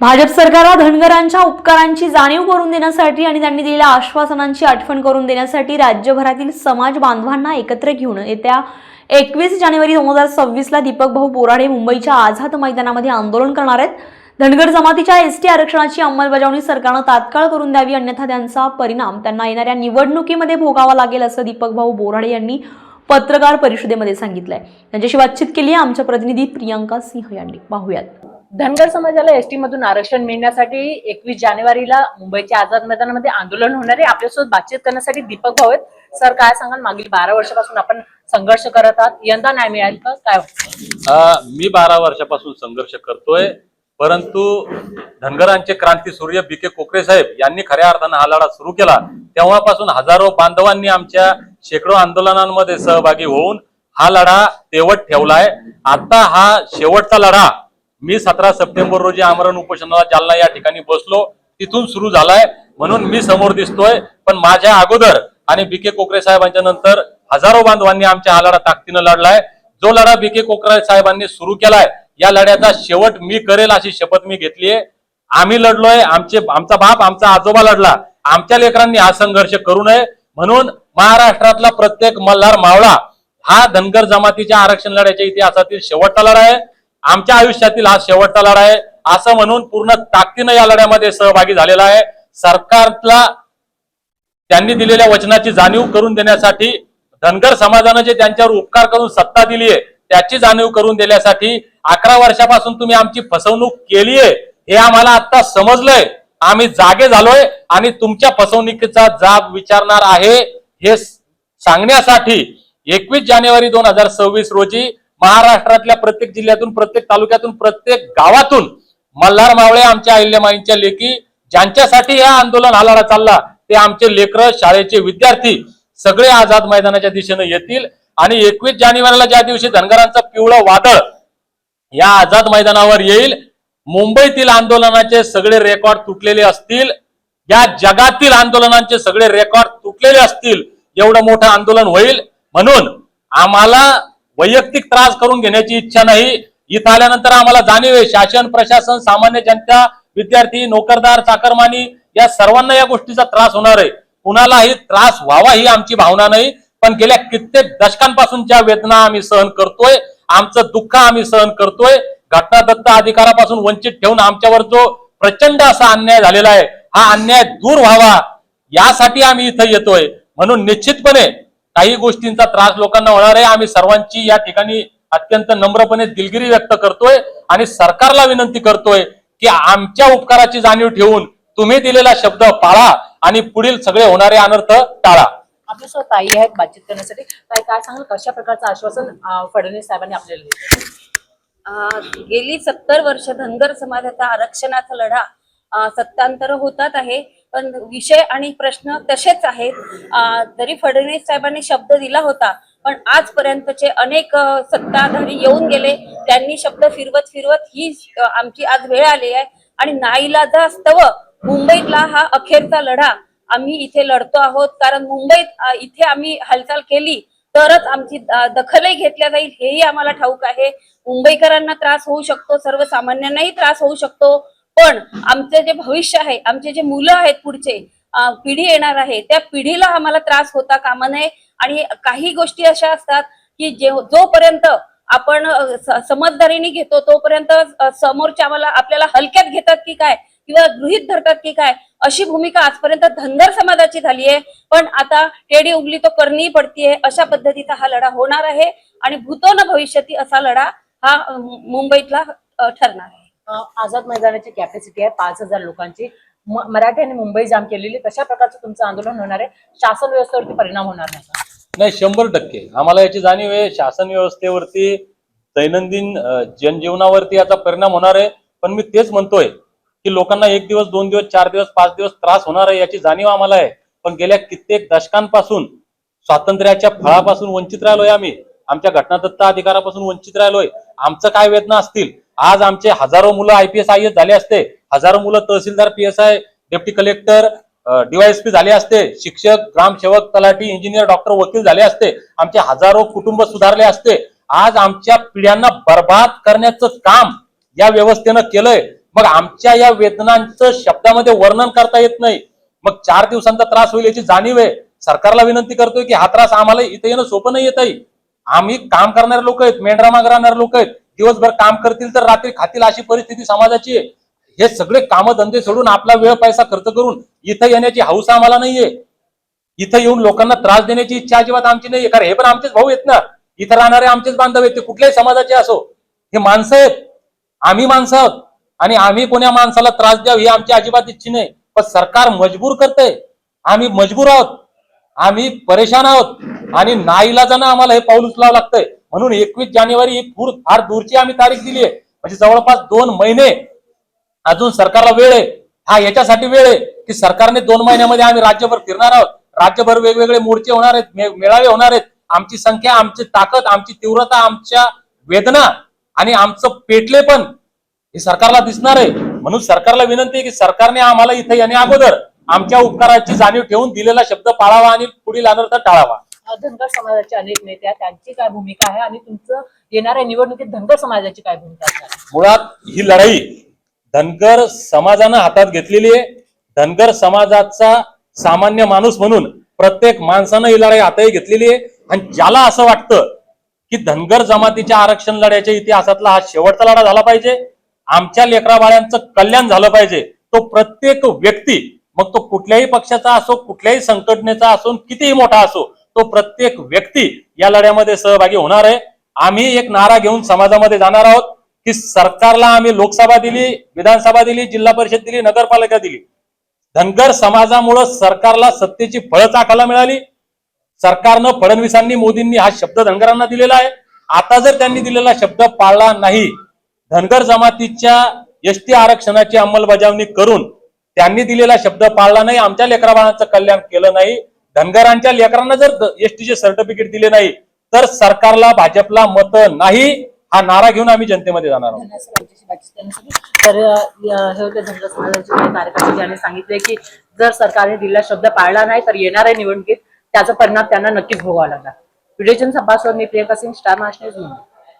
भाजप सरकारला धनगरांच्या उपकारांची जाणीव करून देण्यासाठी आणि त्यांनी दिलेल्या आश्वासनांची आठवण करून देण्यासाठी राज्यभरातील समाज बांधवांना एकत्र घेऊन येत्या एकवीस जानेवारी दोन हजार सव्वीसला दीपक भाऊ बोराडे मुंबईच्या आझाद मैदानामध्ये आंदोलन करणार आहेत. धनगर जमातीच्या एस टी आरक्षणाची अंमलबजावणी सरकारनं तात्काळ करून द्यावी अन्यथा त्यांचा परिणाम त्यांना येणाऱ्या निवडणुकीमध्ये भोगावा लागेल असं दीपक भाऊ बोराडे यांनी पत्रकार परिषदेमध्ये सांगितलंय. त्यांच्याशी बातचीत केली आहे आमच्या प्रतिनिधी प्रियांका सिंह यांनी. पाहूयात. धनगर समाजाला एसटी मधून आरक्षण मिळण्यासाठी एकवीस जानेवारीला मुंबईच्या आझाद मैदानामध्ये आंदोलन होणार आहे. आपल्यासोबत बातचीत करण्यासाठी दीपक भाऊ आहेत. सर काय सांगाल? मागील बारा वर्षापासून आपण संघर्ष करत आहात. यंदा नाही मिळाल का काय वाटतं? मी बारा वर्षापासून संघर्ष करतोय. परंतु धनगरांचे क्रांती सूर्य बी के कोकरे साहेब यांनी खऱ्या अर्थानं हा लढा सुरू केला. तेव्हापासून हजारो बांधवांनी आमच्या शेकडो आंदोलनांमध्ये सहभागी होऊन हा लढा तेवट ठेवलाय. आता हा शेवटचा लढा मी सतरा सप्टेंबर रोजी आमरण उपोषणाला जालना या ठिकाणी बसलो. तिथून सुरू झालाय. म्हणून मी समोर दिसतोय. पण माझ्या अगोदर आणि बी के कोकरे साहेबांच्या नंतर हजारो बांधवांनी आमच्या हा लढा ताकदीनं लढलाय. जो लढा बी के कोकरे साहेबांनी सुरू केलाय या लढ्याचा शेवट मी करेल अशी शपथ मी घेतलीये. आम्ही लढलोय. आमचे आमचा बाप आमचा आजोबा लढला. आमच्या लेकरांनी हा संघर्ष करू नये. म्हणून महाराष्ट्रातला प्रत्येक मल्हार मावळा हा धनगर जमातीच्या आरक्षण लढ्याच्या इतिहासातील शेवटचा लढा आहे. आमच्या आयुष्यातील हा शेवटचा लढा आहे. असं म्हणून पूर्ण ताकदीनं या लढ्यामध्ये सहभागी झालेला आहे. सरकारला त्यांनी दिलेल्या वचनाची जाणीव करून देण्यासाठी धनगर समाजानं जे त्यांच्यावर उपकार करून सत्ता दिली आहे त्याची जाणीव करून देण्यासाठी अकरा वर्षापासून तुम्ही आमची फसवणूक केली आहे. हे आम्हाला आता समजलंय. आम्ही जागे झालोय आणि तुमच्या फसवणुकीचा जाब विचारणार आहे हे सांगण्यासाठी एकवीस जानेवारी दोन हजार सव्वीस रोजी महाराष्ट्रातल्या प्रत्येक जिल्ह्यातून प्रत्येक तालुक्यातून प्रत्येक गावातून मल्हार मावळे आमच्या अहिल्यामाईंच्या लेखी ज्यांच्यासाठी या आंदोलन हालाडा चालला ते आमचे लेकर शाळेचे विद्यार्थी सगळे आझाद मैदानाच्या दिशेने येतील. आणि एकवीस जानेवारीला ज्या दिवशी धनगरांचं पिवळं वादळ या आझाद मैदानावर येईल मुंबईतील आंदोलनाचे सगळे रेकॉर्ड तुटलेले असतील. या जगातील आंदोलनांचे सगळे रेकॉर्ड तुटलेले असतील. एवढं मोठं आंदोलन होईल. म्हणून आम्हाला वैयक्तिक त्रास करून घेण्याची इच्छा नाही. इथं आल्यानंतर आम्हाला जाणीव आहे. शासन प्रशासन सामान्य जनता विद्यार्थी नोकरदार चाकरमानी या सर्वांना या गोष्टीचा त्रास होणार आहे. कुणालाही त्रास व्हावा ही आमची भावना नाही. पण गेल्या कित्येक दशकांपासून ज्या वेदना आम्ही सहन करतोय. आमचं दुःख आम्ही सहन करतोय. घटनादत्त अधिकारापासून वंचित ठेवून आमच्यावर जो प्रचंड असा अन्याय झालेला आहे हा अन्याय दूर व्हावा यासाठी आम्ही इथं येतोय. म्हणून निश्चितपणे काही गोष्टींचा त्रास लोकांना होणार आहे. आम्ही सर्वांची या ठिकाणी अत्यंत नम्रपणे दिलगिरी व्यक्त करतोय आणि सरकारला विनंती करतोय की आमच्या उपकाराची जाणीव ठेवून तुम्ही दिलेला शब्द पाळा आणि पुढील सगळे होणारे अनर्थ टाळा. आपल्यासोबत ताई आहेत बातचीत करण्यासाठी. ताई काय सांगाल? कशा प्रकारचं आश्वासन फडणवीस साहेबांनी आपल्याला दिलं? अं, गेली सत्तर वर्ष धनगर समाजाचा आरक्षणाचा लढा सत्तांतर होतात आहे. पण विषय आणि प्रश्न तसेच आहेत. जरी फडणवीस साहेबांनी शब्द दिला होता पण आजपर्यंतचे अनेक सत्ताधारी येऊन गेले. त्यांनी शब्द फिरवत फिरवत ही आमची आज वेळ आली आहे. आणि नाईलाजास्तव मुंबईतला हा अखेरचा लढा. आम्ही इथे लढतो आहोत कारण मुंबईत इथे आम्ही हालचाल केली तरच आमची दखलही घेतल्या जाईल हेही आम्हाला ठाऊक आहे. मुंबईकरांना त्रास होऊ शकतो सर्वसामान्यांनाही त्रास होऊ शकतो. पण आमचे जे भविष्य आहे आमचे जे मुलं आहेत पुढचे पिढी येणार आहे त्या पिढीला आम्हाला त्रास होता कामा नये. आणि काही गोष्टी अशा असतात की जे जोपर्यंत आपण समजदारीने घेतो तोपर्यंत समोरच्या आम्हाला आपल्याला हलक्यात घेतात की काय? किंवा गृहित धरतात की काय? अशी भूमिका आजपर्यंत धनगर समाजाची झाली आहे. पण आता टेडी उगली तो करणी पडतीये. अशा पद्धतीचा हा लढा होणार आहे. आणि भूतो न भविष्यती असा लढा हा मुंबईतला ठरणार आहे. आझाद मैदानाची कॅपॅसिटी आहे पाच हजार लोकांची. म- मराठी आणि मुंबई जाम केलेली कशा प्रकारचं तुमचं आंदोलन होणार आहे. शासन व्यवस्थेवरती परिणाम होणार नाही नाही शंभर टक्के. आम्हाला याची जाणीव आहे. शासन व्यवस्थेवरती दैनंदिन जनजीवनावरती याचा परिणाम होणार आहे. पण मी तेच म्हणतोय की लोकांना एक दिवस दोन दिवस चार दिवस पाच दिवस त्रास होणार आहे याची जाणीव आम्हाला आहे. पण गेल्या कित्येक दशकांपासून स्वातंत्र्याच्या फळापासून वंचित राहिलोय आम्ही. आमच्या घटनादत्त अधिकारापासून वंचित राहिलोय. आमचं काय वेदना असतील? आज आमचे हजारो मुलं I P S I S झाले असते. हजारो मुलं तहसीलदार P S I deputy collector DYSP झाले असते. शिक्षक ग्रामसेवक तलाठी इंजिनियर डॉक्टर वकील झाले असते. आमचे हजारो कुटुंब सुधारले असते. आज आमच्या पिढ्यांना बर्बाद करण्याचं काम या व्यवस्थेनं केलंय. मग आमच्या या वेदनांचं शब्दामध्ये वर्णन करता येत नाही. मग चार दिवसांचा त्रास होईल याची जाणीव आहे. सरकारला विनंती करतोय की हा त्रास आम्हाला इथे येणं सोपं नाही येत आहे आम्ही काम करणारे लोक आहेत मेंढरामाग राहणारे लोक आहेत. दिवसभर काम करतील तर रात्री खातील अशी परिस्थिती समाजाची आहे. हे सगळे कामधंदे सोडून आपला वेळ पैसा खर्च करून इथं येण्याची हौस आम्हाला नाहीये. इथं येऊन लोकांना त्रास देण्याची इच्छा अजिबात आमची नाहीये. कारण हे पण आमचेच भाऊ आहेत ना. इथं राहणारे आमचेच बांधव आहेत. ते कुठल्याही समाजाचे असो. हे माणसं आहेत. आम्ही माणसं आहोत. आणि आम्ही कोण्या माणसाला त्रास द्यावं ही आमची अजिबात इच्छा नाही. पण सरकार मजबूर करते आम्ही मजबूर आहोत. आम्ही परेशान आहोत. आणि नाईलाजानं आम्हाला हे पाऊल उचलावं लागतंय. म्हणून एकवीस जानेवारी ही फूर फार दूरची आम्ही तारीख दिली आहे. म्हणजे जवळपास दोन महिने अजून सरकारला वेळ आहे. हा याच्यासाठी वेळ आहे की सरकारने दोन महिन्यामध्ये आम्ही राज्यभर फिरणार आहोत. राज्यभर वेगवेगळे मोर्चे होणार आहेत मेळावे होणार आहेत. आमची संख्या आमची ताकद आमची तीव्रता आमच्या वेदना आणि आमचं पेटले पण हे सरकारला दिसणार आहे. म्हणून सरकारला विनंती आहे की सरकारने आम्हाला इथे येण्या अगोदर आमच्या उपकाराची जाणीव ठेवून दिलेला शब्द पाळावा आणि पुढील अनर्थ टाळावा. धनगर समाजाचे अनेक नेते आहेत त्यांची काय भूमिका आहे आणि तुमचं येणाऱ्या निवडणुकीत धनगर समाजाची काय भूमिका असणार मुळात ही लढाई धनगर समाजानं हातात घेतलेली आहे. धनगर समाजाचा सामान्य माणूस म्हणून प्रत्येक माणसानं ही लढाई हाताही घेतलेली आहे. आणि ज्याला असं वाटतं की धनगर जमातीच्या आरक्षण लढ्याच्या इतिहासातला हा शेवटचा लढा झाला पाहिजे आमच्या लेकराबाळ्यांचं कल्याण झालं पाहिजे तो प्रत्येक व्यक्ती मग तो कुठल्याही पक्षाचा असो कुठल्याही संघटनेचा असो कितीही मोठा असो तो प्रत्येक व्यक्ती या लढ्यामध्ये सहभागी होणार आहे. आम्ही एक नारा घेऊन समाजामध्ये जाणार आहोत की सरकारला आम्ही लोकसभा दिली विधानसभा दिली जिल्हा परिषद दिली नगरपालिका दिली. धनगर समाजामुळं सरकारला सत्तेची फळं चाखायला मिळाली. सरकारनं फडणवीसांनी मोदींनी हा शब्द धनगरांना दिलेला आहे. आता जर त्यांनी दिलेला शब्द पाळला नाही धनगर जमातीच्या एसटी आरक्षणाची अंमलबजावणी करून त्यांनी दिलेला शब्द पाळला नाही आमच्या लेकराबाळांचं कल्याण केलं नाही धनगरांच्या लेकरांना जर एसटीचे सर्टिफिकेट दिले नाही तर सरकारला भाजपला मत नाही हा नारा घेऊन आम्ही जनतेमध्ये जाणार आहोत. तर हे होते धनगर समाजाचे कार्यकर्ते ज्यांनी सांगितले की जर सरकारने दिलेला शब्द पाळला नाही तर येणाऱ्या निवडणुकीत. त्याचा परिणाम त्यांना नक्कीच भोगावा लागणार. विजयचंद सभासद मी प्रियंका सिंग स्टार महाराष्ट्र न्यूज